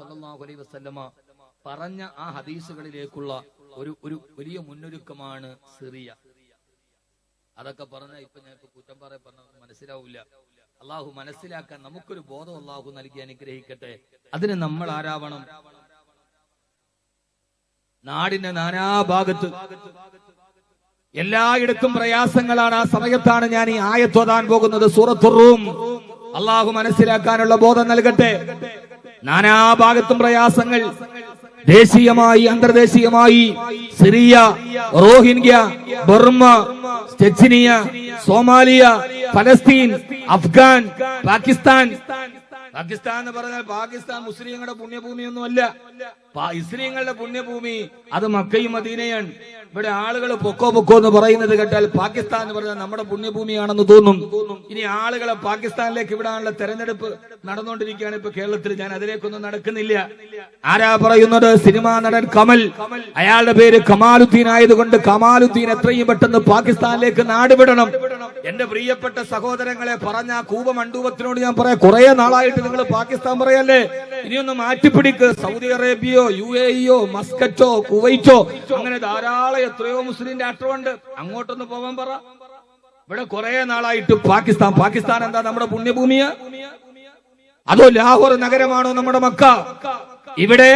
സല്ലല്ലാഹു അലൈഹി വസല്ലമ പറഞ്ഞ ആ ഹദീസുകളിലേക്കുള്ള ഒരു ഒരു വലിയ മുന്നൊരുക്കമാണ് സിറിയ. അതൊക്കെ പറഞ്ഞ ഇപ്പൊ ഞാൻ ഇപ്പൊ കുറ്റം പറയാൻ പറഞ്ഞ മനസ്സിലാവില്ല. അള്ളാഹു മനസ്സിലാക്കാൻ നമുക്കൊരു ബോധം അള്ളാഹു നൽകി അനുഗ്രഹിക്കട്ടെ. അതിന് നമ്മൾ ആരാവണം? നാടിന്റെ നാനാഭാഗത്ത്. എല്ലായിടത്തും പ്രയാസങ്ങളാണ്. ആ സമയത്താണ് ഞാൻ ഈ ആയത്വതാൻ പോകുന്നത്. സൂറത്തുറൂം അള്ളാഹു മനസ്സിലാക്കാനുള്ള ബോധം നൽകട്ടെ. നാനാഭാഗത്തും പ്രയാസങ്ങൾ. ദേശീയമായി അന്തർദേശീയമായി. Syria Rohingya Burma Chechnya Somalia ഫലസ്തീൻ അഫ്ഗാൻ പാകിസ്ഥാൻ. പാകിസ്ഥാൻ എന്ന് പറഞ്ഞാൽ പാകിസ്ഥാൻ മുസ്ലിങ്ങളുടെ പുണ്യഭൂമിയൊന്നുമല്ല. ഇസ്ലിങ്ങളുടെ പുണ്യഭൂമി അത് മക്കയും മദീനയാണ് ഇവിടെ ആളുകൾ പൊക്കോ പൊക്കോ എന്ന് പറയുന്നത് കേട്ടാൽ പാകിസ്ഥാൻ എന്ന് പറഞ്ഞാൽ നമ്മുടെ പുണ്യഭൂമിയാണെന്ന് തോന്നും. ഇനി ആളുകളെ പാകിസ്ഥാനിലേക്ക് വിടാനുള്ള തെരഞ്ഞെടുപ്പ് നടന്നുകൊണ്ടിരിക്കുകയാണ് ഇപ്പൊ കേരളത്തിൽ. ഞാൻ അതിലേക്കൊന്നും നടക്കുന്നില്ല. ആരാ പറയുന്നത്? സിനിമാ നടൻ കമൽ. അയാളുടെ പേര് കമാലുദ്ദീൻ ആയതുകൊണ്ട് കമാലുദ്ദീൻ എത്രയും പെട്ടെന്ന് പാകിസ്ഥാനിലേക്ക് നാടുവിടണം. എന്റെ പ്രിയപ്പെട്ട സഹോദരങ്ങളെ പറഞ്ഞ കൂപ മണ്ഡൂപത്തിനോട് ഞാൻ പറയാം. കുറെ നാളായിട്ട് നിങ്ങൾ പാകിസ്ഥാൻ പറയല്ലേ? ഇനിയൊന്ന് മാറ്റിപ്പിടിക്ക്. സൗദി അറേബ്യയോ യു എ ഇയോ മസ്കറ്റോ കുവൈറ്റോ അങ്ങനെ ധാരാളം എത്രയോ മുസ്ലിം രാഷ്ട്രമുണ്ട്. അങ്ങോട്ടൊന്ന് പോകാൻ പറ. ഇവിടെ കുറെ നാളായിട്ട് പാകിസ്ഥാൻ പാകിസ്ഥാൻ എന്താ നമ്മുടെ പുണ്യഭൂമിയാ? അതോ ലാഹോർ നഗരമാണോ നമ്മുടെ മക്ക? ഇവിടെ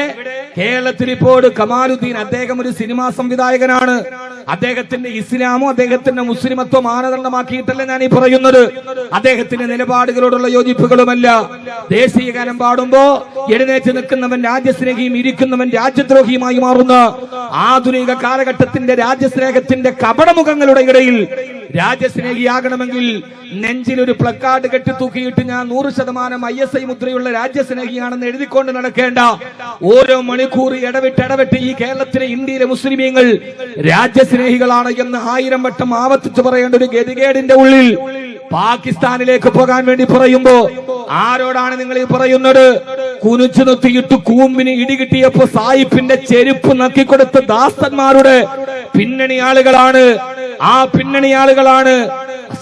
കേരളത്തിൽ ഇപ്പോൾ കമാലുദ്ദീൻ അദ്ദേഹം ഒരു സിനിമാ സംവിധായകനാണ്. അദ്ദേഹത്തിന്റെ ഇസ്ലാമോ അദ്ദേഹത്തിന്റെ മുസ്ലിമത്വം മാനദണ്ഡമാക്കിയിട്ടല്ല ഞാൻ ഈ പറയുന്നത്? അദ്ദേഹത്തിന്റെ നിലപാടുകളോടുള്ള യോജിപ്പുകളുമല്ല. ദേശീയ ഗാനം പാടുമ്പോ എഴുന്നേറ്റ് നിൽക്കുന്നവൻ രാജ്യസ്നേഹിയും ഇരിക്കുന്നവൻ രാജ്യദ്രോഹിയുമായി മാറുന്ന ആധുനിക കാലഘട്ടത്തിന്റെ രാജ്യസ്നേഹത്തിന്റെ കപടമുഖങ്ങളുടെ ഇടയിൽ രാജ്യസ്നേഹിയാകണമെങ്കിൽ നെഞ്ചിൽ ഒരു പ്ലക്കാർഡ് കെട്ടിത്തൂക്കിയിട്ട് ഞാൻ നൂറ് ശതമാനം ഐ എസ് ഐ മുദ്രയുള്ള രാജ്യസ്നേഹിയാണെന്ന് എഴുതിക്കൊണ്ട് നടക്കേണ്ട ഓരോ മണിക്കൂർ ഇടവിട്ട് ഇടവിട്ട് ഈ കേരളത്തിലെ ഇന്ത്യയിലെ മുസ്ലിമീങ്ങൾ രാജ്യസ്നേഹികളാണ് എന്ന് ആയിരം വട്ടം ആവർത്തിച്ചു പറയേണ്ട ഒരു ഗതികേടിന്റെ ഉള്ളിൽ പാകിസ്ഥാനിലേക്ക് പോകാൻ വേണ്ടി പറയുമ്പോ ആരോടാണ് നിങ്ങൾ ഈ പറയുന്നത്? കുനിച്ചു നിർത്തിയിട്ട് കൂമ്പിന് ഇടികിട്ടിയപ്പോ സായിപ്പിന്റെ ചെരുപ്പ് നക്കിക്കൊടുത്ത ദാസന്മാരുടെ പിന്നണി ആളുകളാണ് ആ പിന്നണി ആളുകളാണ്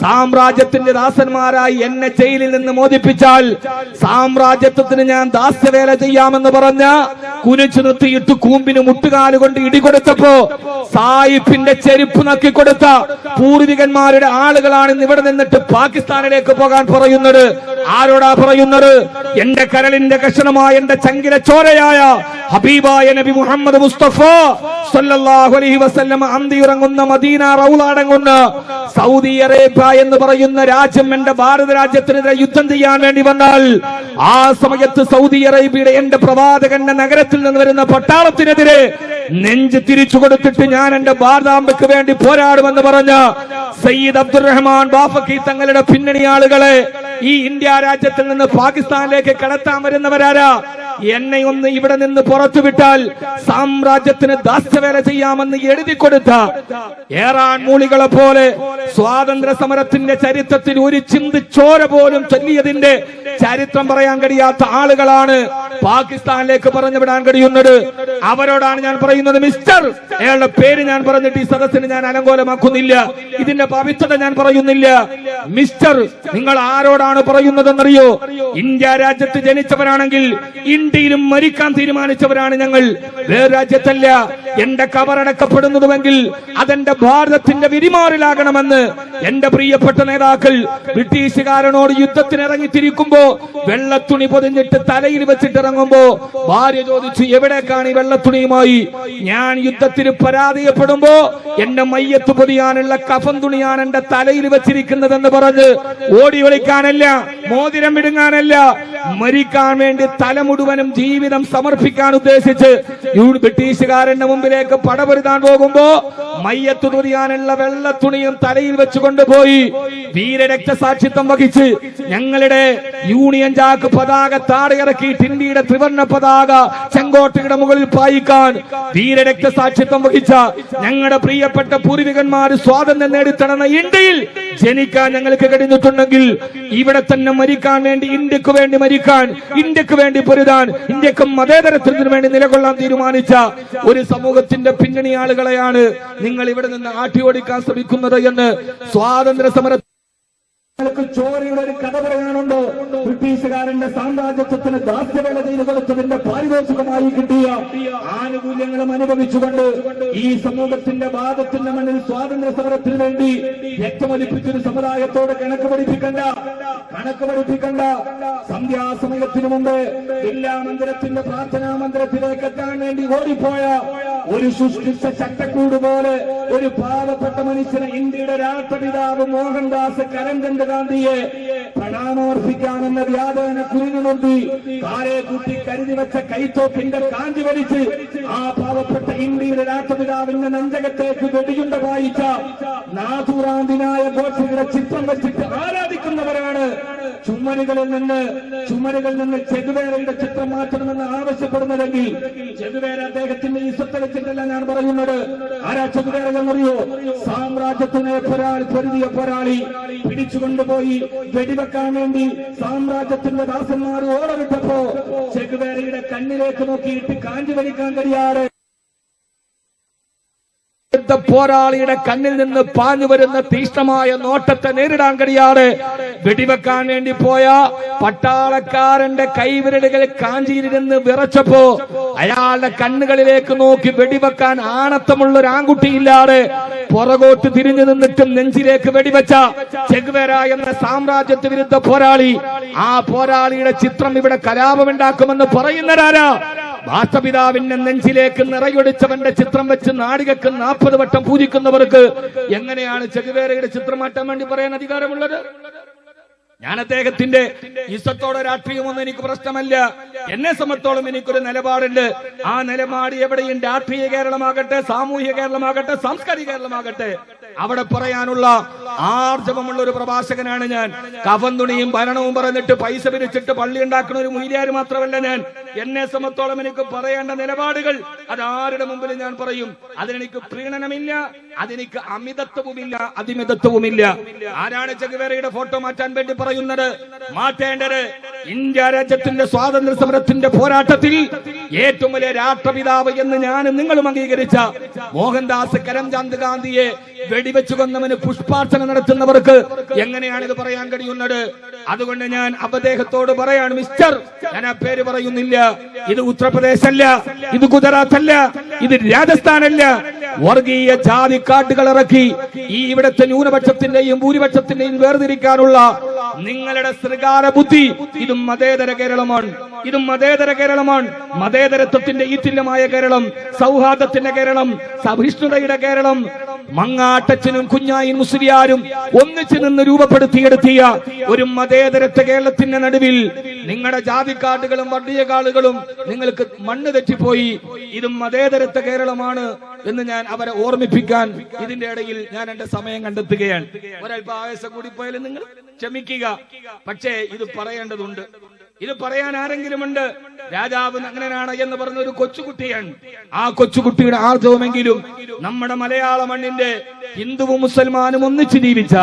സാമ്രാജ്യത്തിന്റെ ദാസന്മാരായി എന്നെ ജയിലിൽ നിന്ന് മോചിപ്പിച്ചാൽ സാമ്രാജ്യത്വത്തിന് ഞാൻ ദാസ്യവേല ചെയ്യാമെന്ന് പറഞ്ഞ കുനിച്ചു നിർത്തിയിട്ട് കൂമ്പിന് മുട്ടുകാൽ കൊണ്ട് ഇടികൊടുത്തപ്പോ സായിപ്പിന്റെ ചെരുപ്പ് നക്കിക്കൊടുത്ത പൂർവികന്മാരുടെ ആളുകളാണ് ഇന്ന് ഇവിടെ നിന്നിട്ട് പാകിസ്ഥാനിലേക്ക് പോകാൻ പറയുന്നത്. ആരോടാ പറയുന്നത്? എന്റെ കരളിന്റെ കഷണമായ എന്റെ ചങ്കിലെ ചോരയായ ഹബീബായ നബി മുഹമ്മദ് മുസ്തഫ സല്ലല്ലാഹു അലൈഹി വസല്ലം അന്തിയിറങ്ങുന്ന മദീന റൗളടങ്ങുന്ന സൗദി അറേബ്യ എന്ന് പറയുന്ന രാജ്യം എന്റെ ഭാരത രാജ്യത്തിനെതിരെ യുദ്ധം ചെയ്യാൻ വേണ്ടി വന്നാൽ ആ സമയത്ത് സൗദി അറേബ്യയുടെ എന്റെ പ്രവാചകന്റെ നഗരത്തിൽ നിന്ന് വരുന്ന പട്ടാളത്തിനെതിരെ നെഞ്ച് തിരിച്ചു കൊടുത്തിട്ട് ഞാൻ എന്റെ ഭാരതാംബയ്ക്ക് വേണ്ടി പോരാടുമെന്ന് പറഞ്ഞ സയ്യിദ് അബ്ദുറഹ്മാൻ ബാഫക്കി തങ്ങളുടെ പിന്നണി ആളുകളെ ഈ ഇന്ത്യ രാജ്യത്തിൽ നിന്ന് പാകിസ്ഥാനിലേക്ക് കടത്താൻ വരുന്നവരാരാ? എന്നെ ഒന്ന് ഇവിടെ നിന്ന് പുറത്തുവിട്ടാൽ സാമ്രാജ്യത്തിന് ദാസ്യവേല ചെയ്യാമെന്ന് എഴുതി കൊടുത്ത ഏറാൻ മൂളികളെ പോലെ സ്വാതന്ത്ര്യ സമരത്തിന്റെ ചരിത്രത്തിൽ ഒരു ചിന്തി ചോര പോലും ചൊല്ലിയതിന്റെ ചരിത്രം പറയാൻ കഴിയാത്ത ആളുകളാണ് പാകിസ്ഥാനിലേക്ക് പറഞ്ഞു വിടാൻ കഴിയുന്നത്. അവരോടാണ് ഞാൻ പറയുന്നത് മിസ്റ്റർ. അയാളുടെ പേര് ഞാൻ പറഞ്ഞിട്ട് ഈ സദസ്സിന് ഞാൻ അലങ്കോലമാക്കുന്നില്ല. ഇതിന്റെ പവിത്രത ഞാൻ പറയുന്നില്ല. മിസ്റ്റർ നിങ്ങൾ ആരോടാണ് പറയുന്നതെന്നറിയോ? ഇന്ത്യ രാജ്യത്ത് ജനിച്ചവരാണെങ്കിൽ ഇന്ത്യയിലും മരിക്കാൻ തീരുമാനിച്ചവരാണ് ഞങ്ങൾ. വേറെ രാജ്യത്തല്ല. എന്റെ കബറടക്കപ്പെടുന്നതുമെങ്കിൽ അതെന്റെ ഭാരതത്തിന്റെ വിരിമാറിലാകണമെന്ന് എന്റെ പ്രിയപ്പെട്ട നേതാക്കൾ ബ്രിട്ടീഷുകാരനോട് യുദ്ധത്തിന് ഇറങ്ങിത്തിരിക്കുമ്പോ വെള്ളത്തുണി പൊതിഞ്ഞിട്ട് തലയിൽ വെച്ചിട്ട് ഇറങ്ങുമ്പോ ഭാര്യ ചോദിച്ചു എവിടേക്കാണ് ഈ വെള്ളത്തുണിയുമായി ഞാൻ യുദ്ധത്തിന് പരാജയപ്പെടുമ്പോ എന്റെ മയ്യത്ത് പൊതിയാനുള്ള കഫൻ തുണിയാണ് എന്റെ തലയിൽ വെച്ചിരിക്കുന്നതെന്ന് പറഞ്ഞ് ഓടി വിളിക്കാനല്ല മോതിരം വിടുങ്ങാനല്ല മരിക്കാൻ വേണ്ടി തല മുഴുവനും ജീവിതം സമർപ്പിക്കാൻ ഉദ്ദേശിച്ച് ബ്രിട്ടീഷുകാരന്റെ മുമ്പിലേക്ക് പടപൊരുതാൻ പോകുമ്പോ മയ്യത്ത് വെള്ള വെള്ളത്തുണിയും തലയിൽ വെച്ച് കൊണ്ടുപോയി വീരരക്തസാക്ഷിത്വം വഹിച്ച് ഞങ്ങളുടെ യൂണിയൻ ജാക്ക് പതാക താടയിറക്കിയിട്ട് ഇന്ത്യയുടെ ത്രിവർണ പതാക ചെങ്കോട്ടയുടെ മുകളിൽ പായിക്കാൻ വീരരക്തസാക്ഷിത്വം വഹിച്ച ഞങ്ങളുടെ പ്രിയപ്പെട്ട പൂർവികന്മാർ സ്വാതന്ത്ര്യം നേടിത്തടന്ന ഇന്ത്യയിൽ ജനിക്കാൻ ഞങ്ങൾക്ക് കഴിഞ്ഞിട്ടുണ്ടെങ്കിൽ ഇവിടെ തന്നെ മരിക്കാൻ വേണ്ടി ഇന്ത്യയ്ക്ക് വേണ്ടി മരിക്കാൻ ഇന്ത്യയ്ക്ക് വേണ്ടി പൊരുതാൻ ഇന്ത്യക്കും മതേതരത്തിനു വേണ്ടി നിലകൊള്ളാൻ തീരുമാനിച്ച ഒരു സമൂഹത്തിന്റെ പിന്നണി ആളുകളെയാണ് ഇവിടെ നിന്ന് ആട്ടി ഓടിക്കാൻ ശ്രമിക്കുന്നത് എന്ന് സ്വാതന്ത്ര്യ സമര ചോരയുടെ ഒരു കഥ പറയാനുണ്ടോ. ബ്രിട്ടീഷുകാരന്റെ സാമ്രാജ്യത്വത്തിന് ദാസ്യവേല ചെയ്തു കൊടുത്തതിന്റെ പാരിതോഷികമായി കിട്ടിയ ആനുകൂല്യങ്ങളും അനുഭവിച്ചുകൊണ്ട് ഈ സമൂഹത്തിന്റെ വാദത്തിന്റെ മണ്ണിൽ സ്വാതന്ത്ര്യ സമരത്തിന് വേണ്ടി രക്തമൊലിപ്പിച്ചൊരു സമുദായത്തോട് കണക്ക് പഠിപ്പിക്കണ്ട കണക്ക് പഠിപ്പിക്കണ്ട. സന്ധ്യാസമയത്തിനു മുമ്പ് എല്ലാ മന്ദിരത്തിന്റെ പ്രാർത്ഥനാ മന്ദിരത്തിലേക്ക് എത്താൻ വേണ്ടി ഓടിപ്പോയ ഒരു സൃഷ്ടിച്ച ചട്ടക്കൂട് പോലെ ഒരു പാവപ്പെട്ട മനുഷ്യനെ ഇന്ത്യയുടെ രാഷ്ട്രപിതാവ് മോഹൻദാസ് ഗാന്ധിയെ പ്രണാമർപ്പിക്കാമെന്ന വ്യാപന കുരുങ്ങു നിർത്തി കാലെ കൂട്ടി കരുതി വെച്ച കൈത്തോക്കിന്റെ കാഞ്ചി വലിച്ച് ആ പാവപ്പെട്ട ഇന്ത്യയുടെ രാഷ്ട്രപിതാവിന്റെ നഞ്ചകത്തേക്ക് വെടിയുണ്ട വായിച്ച നാഥുറാന്തിനായ ഗോഡ്സെയുടെ ചിത്രം വെച്ചിട്ട് ആരാധിക്കുന്നവരാണ് ചുമരുകളിൽ നിന്ന് ചുമരുകളിൽ നിന്ന് ചെകുവേരയുടെ ചിത്രം മാറ്റണമെന്ന് ആവശ്യപ്പെടുന്നതെങ്കിൽ ചെകുവേര അദ്ദേഹത്തിന്റെ ഈ സ്വത്ത് വെച്ചിട്ടല്ല ഞാൻ പറയുന്നത് ആരാ ചെകുവേര എന്നറിയോ? സാമ്രാജ്യത്തിനെ പോരാളി പൊരുതിയ പോരാളി പിടിച്ചുകൊണ്ടുപോയി വെടിവെക്കാൻ വേണ്ടി സാമ്രാജ്യത്തിന്റെ ദാസന്മാർ ഓടവിട്ടപ്പോ ചെകുവേരയുടെ കണ്ണിലേക്ക് നോക്കിയിട്ട് കാഞ്ചി വലിക്കാൻ കഴിയാതെ യുദ്ധ പോരാളിയുടെ കണ്ണിൽ നിന്ന് പാഞ്ഞു വരുന്ന തീഷ്ണമായ നോട്ടത്തെ നേരിടാൻ കഴിയാതെ വെടിവെക്കാൻ വേണ്ടി പോയ പട്ടാളക്കാരന്റെ കൈവിരലുകൾ കാഞ്ചിയിലിരുന്ന് വിറച്ചപ്പോ അയാളുടെ കണ്ണുകളിലേക്ക് നോക്കി വെടിവെക്കാൻ ആണത്തമുള്ള ഒരു ആൺകുട്ടിയില്ലാതെ പുറകോട്ട് തിരിഞ്ഞു നിന്നിട്ടും നെഞ്ചിലേക്ക് വെടിവെച്ച ചെഗ്വേര എന്ന സാമ്രാജ്യത്വ വിരുദ്ധ പോരാളി. ആ പോരാളിയുടെ ചിത്രം ഇവിടെ കലാപമുണ്ടാക്കുമെന്ന് പറയുന്നവരാരാ വാസ്തപിതാവിന്റെ നെഞ്ചിലേക്ക് നിറയൊടിച്ചവന്റെ ചിത്രം വെച്ച് നാടികക്ക് നാൽപ്പത് വട്ടം പൂജിക്കുന്നവർക്ക് എങ്ങനെയാണ് ചെകുവേരയുടെ ചിത്രം മാറ്റാൻ വേണ്ടി പറയാൻ അധികാരമുള്ളത്? ഞാൻ അദ്ദേഹത്തിന്റെ ഇസത്തോടെ രാഷ്ട്രീയമൊന്നും എനിക്ക് പ്രശ്നമല്ല. എന്നെ സംബന്ധിച്ചോളം എനിക്കൊരു നിലപാടുണ്ട്. ആ നിലപാട് എവിടെയും രാഷ്ട്രീയ കേരളമാകട്ടെ സാമൂഹ്യ കേരളമാകട്ടെ സാംസ്കാരിക കേരളമാകട്ടെ. അവിടെ പറയാനുള്ള ആർജവമുള്ള ഒരു പ്രഭാഷകനാണ് ഞാൻ. കവന്തുണിയും ഭരണവും പറഞ്ഞിട്ട് പൈസ പിരിച്ചിട്ട് പള്ളി ഉണ്ടാക്കുന്ന ഒരു മൂല്യാര് മാത്രമല്ല ഞാൻ. എന്നെ സംബന്ധിച്ചോളം എനിക്ക് പറയേണ്ട നിലപാടുകൾ അത് ആരുടെ മുമ്പിൽ ഞാൻ പറയും. അതിനെനിക്ക് പ്രീണനമില്ല അതെനിക്ക് അമിതത്വവുമില്ല അതിമിതത്വവുമില്ല. ആരാണ് ചെകുവേരയുടെ ഫോട്ടോ മാറ്റാൻ വേണ്ടി പറയുന്നത്? മാറ്റേണ്ടത് ഇന്ത്യ രാജ്യത്തിന്റെ സ്വാതന്ത്ര്യ സമരത്തിന്റെ പോരാട്ടത്തിൽ ഏറ്റവും വലിയ രാഷ്ട്രപിതാവ് എന്ന് ഞാൻ നിങ്ങളും അംഗീകരിച്ച മോഹൻദാസ് കരംചന്ദ് ഗാന്ധിയെ വെടിവെച്ചു കൊന്നവന് പുഷ്പാർച്ചന നടത്തുന്നവർക്ക് എങ്ങനെയാണ് ഇത് പറയാൻ കഴിയുന്നത്? അതുകൊണ്ട് ഞാൻ അപദേഹത്തോട് പറയാണ് മിസ്റ്റർ ഞാൻ ആ പേര് പറയുന്നില്ല. ഇത് ഉത്തർപ്രദേശ് അല്ല ഇത് ഗുജറാത്ത് അല്ല ഇത് രാജസ്ഥാൻ അല്ല വർഗീയ ജാതി കാട്ടുകൾ ഇറക്കി ഈ ഇവിടുത്തെ ന്യൂനപക്ഷത്തിന്റെയും ഭൂരിപക്ഷത്തിന്റെയും വേർതിരിക്കാനുള്ള നിങ്ങളുടെ ശൃഗാര ബുദ്ധി ഇതും മതേതര കേരളമാണ്. ഇതും മതേതര കേരളമാണ്. മതേതരത്വത്തിന്റെ ഈറ്റില്ലമായ കേരളം സൗഹാർദ്ദത്തിന്റെ കേരളം സഹിഷ്ണുതയുടെ കേരളം. മങ്ങാട്ടച്ചനും കുഞ്ഞായും മുസ്ലിയാരും ഒന്നിച്ചു നിന്ന് രൂപപ്പെടുത്തിയെടുത്തിയ ഒരു മതേതരത്വ കേരളത്തിന്റെ നടുവിൽ നിങ്ങളുടെ ജാതിക്കാട്ടുകളും വർഗീയകാളുകളും നിങ്ങൾക്ക് മണ്ണ് തെറ്റിപ്പോയി. ഇതും മതേതരത്വ കേരളമാണ് എന്ന് ഞാൻ അവരെ ഓർമ്മിപ്പിക്കാൻ ഇതിന്റെ ഇടയിൽ ഞാൻ എന്റെ സമയം കണ്ടെത്തുകയാണ്. ഒരല്പ ആവേശം കൂടി പോയാലും നിങ്ങൾ ക്ഷമിക്കുക. പക്ഷേ ഇത് പറയേണ്ടതുണ്ട്. ഇത് പറയാൻ ആരെങ്കിലുമുണ്ട്? രാജാവ് അങ്ങനെയാണ് എന്ന് പറഞ്ഞ ഒരു കൊച്ചുകുട്ടിയാണ് ആ കൊച്ചുകുട്ടിയുടെ ആർജവമെങ്കിലും നമ്മുടെ മലയാള മണ്ണിന്റെ ഹിന്ദുവും മുസൽമാനും ഒന്നിച്ച് ജീവിച്ച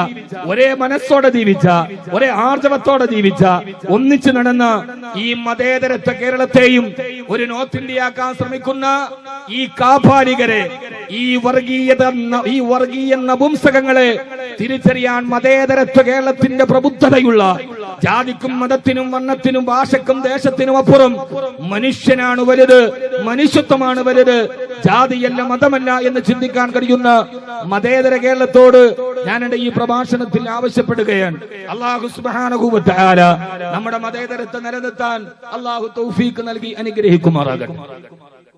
ഒരേ മനസ്സോടെ ജീവിച്ച ഒരേ ആർജവത്തോടെ ജീവിച്ച ഒന്നിച്ച് നടന്ന ഈ മതേതരത്വ കേരളത്തെയും ഒരു നോർത്ത് ഇന്ത്യയാക്കാൻ ശ്രമിക്കുന്ന ഈ കാപാലികരെ ഈ വർഗീയത ഈ വർഗീയ നപുംസകങ്ങളെ തിരിച്ചറിയാൻ മതേതരത്വ കേരളത്തിന്റെ പ്രബുദ്ധതയുള്ള ജാതിക്കും മതത്തിനും വർണത്തിനും ഭാഷക്കും ദേശത്തിനും അപ്പുറം മനുഷ്യനാണ് വലുത് മനുഷ്യത്വമാണ് വലുത്. ജാതിയല്ല മതമല്ല എന്ന് ചിന്തിക്കാൻ കഴിയുന്ന മതേതര കേരളത്തോട് ഞാൻ എന്റെ ഈ പ്രഭാഷണത്തിൽ ആവശ്യപ്പെടുകയാണ്. അള്ളാഹു സുബാനുഭൂവത്താല നമ്മുടെ മതേതരത്തെ നിലനിർത്താൻ അള്ളാഹു തൗഫീക്ക് നൽകി അനുഗ്രഹിക്കുമാറാകട്ടെ.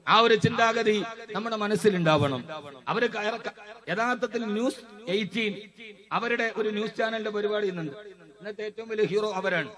ആ ഒരു ചിന്താഗതി നമ്മുടെ മനസ്സിലുണ്ടാവണം. അവർ യഥാർത്ഥത്തിൽ ന്യൂസ് എയ്റ്റീൻ അവരുടെ ഒരു ന്യൂസ് ചാനലിന്റെ പരിപാടി ഇന്നുണ്ട്. ഇന്നത്തെ ഏറ്റവും വലിയ ഹീറോ അവരാണ്.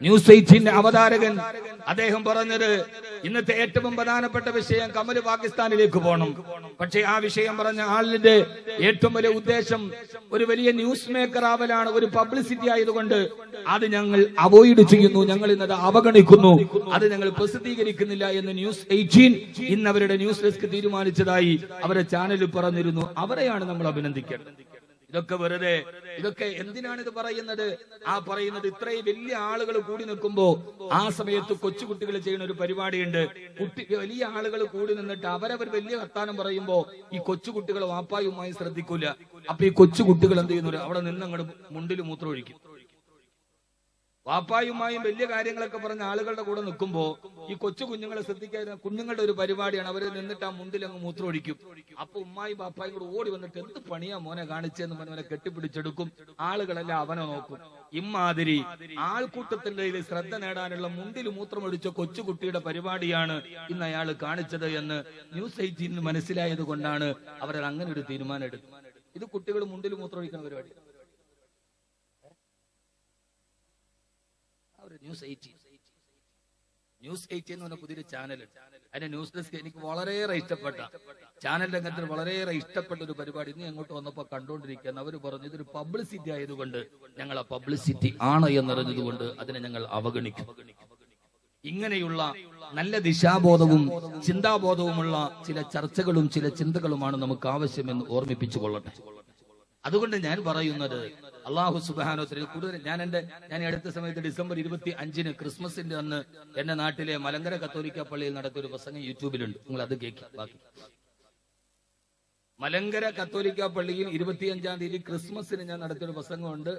ന്യൂസ് എയ്റ്റീന്റെ അവതാരകൻ. അദ്ദേഹം പറഞ്ഞത് ഇന്നത്തെ ഏറ്റവും പ്രധാനപ്പെട്ട വിഷയം കമൽ പാകിസ്ഥാനിലേക്ക് പോകണം. പക്ഷേ ആ വിഷയം പറഞ്ഞ ആളിന്റെ ഏറ്റവും വലിയ ഉദ്ദേശം ഒരു വലിയ ന്യൂസ് മേക്കർ ആവലാണ് ഒരു പബ്ലിസിറ്റി ആയതുകൊണ്ട് അത് ഞങ്ങൾ അവോയ്ഡ് ചെയ്യുന്നു ഞങ്ങൾ ഇന്നത് അവഗണിക്കുന്നു. അത് ഞങ്ങൾ പ്രസിദ്ധീകരിക്കുന്നില്ല എന്ന് ന്യൂസ് എയ്റ്റീൻ ഇന്ന് അവരുടെ ന്യൂസ് ഡെസ്ക് തീരുമാനിച്ചതായി അവരുടെ ചാനലിൽ പറഞ്ഞിരുന്നു. അവരെയാണ് നമ്മൾ അഭിനന്ദിക്കേണ്ടത്. ഇതൊക്കെ വെറുതെ ഇതൊക്കെ എന്തിനാണ് ഇത് പറയുന്നത്? ആ പറയുന്നത് ഇത്രയും വലിയ ആളുകൾ കൂടി നിൽക്കുമ്പോ ആ സമയത്ത് കൊച്ചുകുട്ടികൾ ചെയ്യുന്ന ഒരു പരിപാടിയുണ്ട്. കുട്ടി വലിയ ആളുകൾ കൂടി നിന്നിട്ട് അവരവർ വലിയ വർത്താനം പറയുമ്പോ ഈ കൊച്ചുകുട്ടികൾ വാപ്പായുമായി ശ്രദ്ധിക്കൂല. അപ്പൊ ഈ കൊച്ചുകുട്ടികൾ എന്ത് ചെയ്യുന്നു? അവിടെ നിന്ന് അങ്ങോട്ട് മുണ്ടിൽ മൂത്രമൊഴിക്കും വാപ്പായുമായും വലിയ കാര്യങ്ങളൊക്കെ പറഞ്ഞ ആളുകളുടെ കൂടെ നിൽക്കുമ്പോ ഈ കൊച്ചു കുഞ്ഞുങ്ങളെ ശ്രദ്ധിക്കാൻ കുഞ്ഞുങ്ങളുടെ ഒരു പരിപാടിയാണ് അവർ നിന്നിട്ട് ആ മുണ്ടിൽ അങ്ങ് മൂത്രമൊഴിക്കും. അപ്പൊ ഉമ്മായും ബാപ്പായും കൂടെ ഓടി വന്നിട്ട് എന്ത് പണിയാ മോനെ കാണിച്ചെന്ന് പറഞ്ഞവനെ കെട്ടിപ്പിടിച്ചെടുക്കും. ആളുകളെല്ലാം അവനെ നോക്കും. ഇമാതിരി ആൾക്കൂട്ടത്തിന്റെ ഇതിൽ ശ്രദ്ധ നേടാനുള്ള മുണ്ടിൽ മൂത്രമൊഴിച്ച കൊച്ചുകുട്ടിയുടെ പരിപാടിയാണ് ഇന്ന് അയാൾ കാണിച്ചത് എന്ന് ന്യൂസ് എയ്റ്റീനിൽ മനസ്സിലായത് കൊണ്ടാണ് അവർ അങ്ങനെ ഒരു തീരുമാനം എടുക്കുന്നത് ഇത് കുട്ടികൾ മുണ്ടിൽ മൂത്രമൊഴിക്കുന്ന പരിപാടി ഒരു ന്യൂസ് എയ്റ്റീൻ ന്യൂസ് എയ്റ്റീൻ എന്ന് പറഞ്ഞ പുതിയൊരു ചാനൽ അതിന്റെ ന്യൂസ് ഡെസ്ക് എനിക്ക് വളരെയേറെ ഇഷ്ടപ്പെട്ട. ചാനൽ രംഗത്തിന് വളരെയേറെ ഇഷ്ടപ്പെട്ട ഒരു പരിപാടി ഇന്ന് അങ്ങോട്ട് വന്നപ്പോ കണ്ടുകൊണ്ടിരിക്കുകയാണ് അവർ പറഞ്ഞു ഇതൊരു പബ്ലിസിറ്റി ആയതുകൊണ്ട് ഞങ്ങൾ ആ പബ്ലിസിറ്റി ആണ് എന്നറിഞ്ഞതുകൊണ്ട് അതിനെ ഞങ്ങൾ അവഗണിക്കും. ഇങ്ങനെയുള്ള നല്ല ദിശാബോധവും ചിന്താബോധവുമുള്ള ചില ചർച്ചകളും ചില ചിന്തകളുമാണ് നമുക്ക് ആവശ്യമെന്ന് ഓർമ്മിപ്പിച്ചു കൊള്ളട്ടെ അതുകൊണ്ട് ഞാൻ പറയുന്നത് അള്ളാഹു സുബാനോത്തരിൽ കൂടുതൽ ഞാൻ എന്റെ ഞാൻ അടുത്ത സമയത്ത് ഡിസംബർ ഇരുപത്തി അഞ്ചിന് ക്രിസ്മസിന്റെ അന്ന് എന്റെ നാട്ടിലെ മലങ്കര കത്തോലിക്ക പള്ളിയിൽ നടത്തിയ ഒരു പ്രസംഗം യൂട്യൂബിലുണ്ട്. നിങ്ങൾ അത് കേൾക്കി ബാക്കി. മലങ്കര കത്തോലിക്ക പള്ളിയിൽ ഇരുപത്തിയഞ്ചാം തീയതി ക്രിസ്മസിന് ഞാൻ നടത്തിയ ഒരു പ്രസംഗമുണ്ട്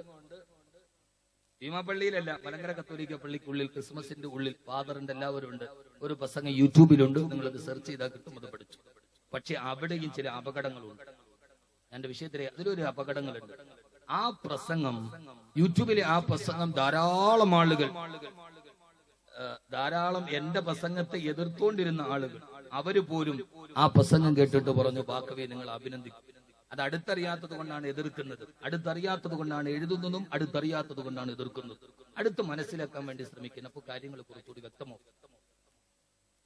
ഭീമാപള്ളിയിലല്ല മലങ്കര കത്തോലിക്ക പള്ളിക്കുള്ളിൽ ക്രിസ്മസിന്റെ ഉള്ളിൽ ഫാദറിന്റെ എല്ലാവരും ഉണ്ട്. ഒരു പ്രസംഗം യൂട്യൂബിലുണ്ട്. അത് സെർച്ച് ചെയ്താൽ കിട്ടും അത് പഠിച്ചു. പക്ഷെ അവിടെയും ചില അപകടങ്ങളുണ്ട്. എന്റെ വിഷയത്തിലെ അതിലൊരു അപകടങ്ങളുണ്ട്. ആ പ്രസംഗം യൂട്യൂബിലെ ആ പ്രസംഗം ധാരാളം ആളുകൾ ധാരാളം എന്റെ പ്രസംഗത്തെ എതിർത്തുകൊണ്ടിരുന്ന ആളുകൾ അവർ പോലും ആ പ്രസംഗം കേട്ടിട്ട് പറഞ്ഞു ബാക്കവി നിങ്ങൾ അഭിനന്ദിക്കും. അത് അടുത്തറിയാത്തത് കൊണ്ടാണ് എതിർക്കുന്നത്. അടുത്തറിയാത്തത് കൊണ്ടാണ് എഴുതുന്നതും അടുത്തറിയാത്തത് കൊണ്ടാണ് എതിർക്കുന്നത്. അടുത്ത് മനസ്സിലാക്കാൻ വേണ്ടി ശ്രമിക്കുന്ന. അപ്പൊ കാര്യങ്ങൾ കുറച്ചുകൂടി വ്യക്തമോ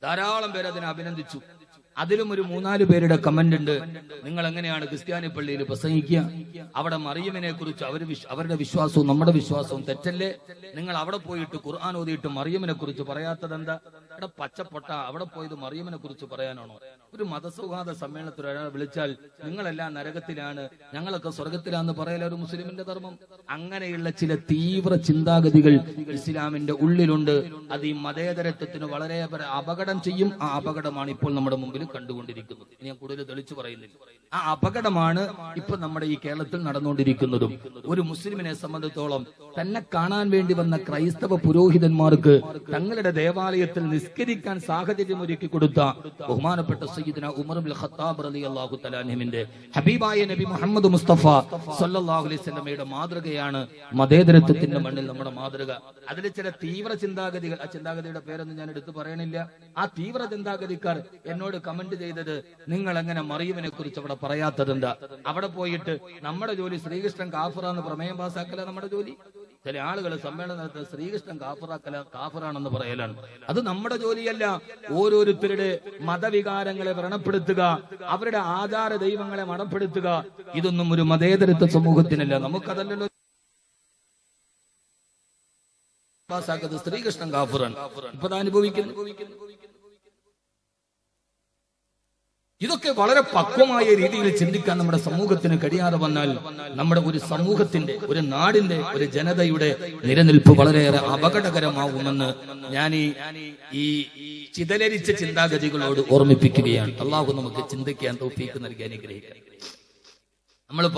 ധാരാളം പേര് അതിനെ അഭിനന്ദിച്ചു. അതിലും ഒരു മൂന്നാൽ പേരുടെ കമന്റ് ഉണ്ട്. നിങ്ങൾ എങ്ങനെയാണ് ക്രിസ്ത്യാനി പള്ളിയിൽ പ്രസംഗിക്കുക? അവിടെ മറിയമിനെ കുറിച്ച് അവർ അവരുടെ വിശ്വാസവും നമ്മുടെ വിശ്വാസവും തെറ്റല്ലേ? നിങ്ങൾ അവിടെ പോയിട്ട് ഖുർആൻ ഓതിയിട്ട് മറിയമിനെ കുറിച്ച് പറയാത്തത് എന്താ പച്ചപ്പൊട്ട അവിടെ പോയത് മറിയമിനെ കുറിച്ച് പറയാനാണോ? ഒരു മതസൗഹാർദ്ദ സമ്മേളനത്തിൽ ഒരാളെ വിളിച്ചാൽ നിങ്ങളെല്ലാം നരകത്തിലാണ് ഞങ്ങളൊക്കെ സ്വർഗത്തിലാന്ന് പറയല ഒരു മുസ്ലിമിന്റെ ധർമ്മം. അങ്ങനെയുള്ള ചില തീവ്ര ചിന്താഗതികൾ ഇസ്ലാമിന്റെ ഉള്ളിലുണ്ട്. അത് ഈ മതേതരത്വത്തിന് വളരെ അപകടം ചെയ്യും. ആ അപകടമാണ് ഇപ്പോൾ നമ്മുടെ മുമ്പിൽ കണ്ടുകൊണ്ടിരിക്കുന്നത്. ഞാൻ കൂടുതൽ തെളിച്ചു പറയുന്നില്ല. ആ അപകടമാണ് ഇപ്പൊ നമ്മുടെ ഈ കേരളത്തിൽ നടന്നുകൊണ്ടിരിക്കുന്നതും. ഒരു മുസ്ലിമിനെ സംബന്ധിച്ചോളം തന്നെ കാണാൻ വേണ്ടി വന്ന ക്രൈസ്തവ പുരോഹിതന്മാർക്ക് തങ്ങളുടെ ദേവാലയത്തിൽ നിസ്കരിക്കാൻ സാഹചര്യം ഒരുക്കി കൊടുത്ത ബഹുമാനപ്പെട്ട സയ്യിദിന ഉമർ ഖത്താബ് റളിയല്ലാഹു തലാനിമിന്റെ ഹബീബായ നബി മുഹമ്മദ് മുസ്തഫ സല്ലല്ലാഹു അലൈഹി വസല്ലമയുടെ മാതൃകയാണ് മതേതരത്വത്തിന്റെ മണ്ണിൽ നമ്മുടെ മാതൃക. അതിൽ ചില തീവ്ര ചിന്താഗതികൾ ആ ചിന്താഗതിയുടെ പേരൊന്നും ഞാൻ എടുത്തു പറയണില്ല. ആ തീവ്ര ചിന്താഗതിക്കാർ എന്നോട് കമന്റ് ചെയ്തത് നിങ്ങൾ എങ്ങനെ മറിയുവിനെ കുറിച്ച് അവിടെ പറയാത്തതെന്താ? അവിടെ പോയിട്ട് നമ്മുടെ ജോലി ശ്രീകൃഷ്ണൻ കാഫറ എന്ന് പ്രമേയം പാസാക്കല നമ്മുടെ ജോലി? ചില ആളുകൾ സമ്മേളനത്തിൽ ശ്രീകൃഷ്ണൻ കാഫറാക്കല കാഫറാണെന്ന് പറയലാണ്. അത് നമ്മുടെ ജോലിയല്ല. ഓരോരുത്തരുടെ മതവികാരങ്ങളെ വ്രണപ്പെടുത്തുക അവരുടെ ആചാര ദൈവങ്ങളെ മണപ്പെടുത്തുക ഇതൊന്നും ഒരു മതേതരത്വ സമൂഹത്തിനല്ല. നമുക്കതല്ലല്ലോ പാസാക്കുന്നത് ശ്രീകൃഷ്ണൻ കാഫുറാണ്. ഇപ്പൊ അനുഭവിക്കുന്നു. ഇതൊക്കെ വളരെ പക്വമായ രീതിയിൽ ചിന്തിക്കാൻ നമ്മുടെ സമൂഹത്തിന് കഴിയാതെ വന്നാൽ നമ്മുടെ ഒരു സമൂഹത്തിന്റെ ഒരു നാടിന്റെ ഒരു ജനതയുടെ നിലനിൽപ്പ് വളരെയേറെ അപകടകരമാകുമെന്ന് ഞാൻ ഈ ഈ ചിതലരിച്ച ചിന്താഗതികളോട് ഓർമ്മിപ്പിക്കുകയാണ്. അള്ളാഹു നമുക്ക് ചിന്തിക്കാൻ തോപ്പിക്ക് നൽകി അനുഗ്രഹിക്കാം നമ്മൾ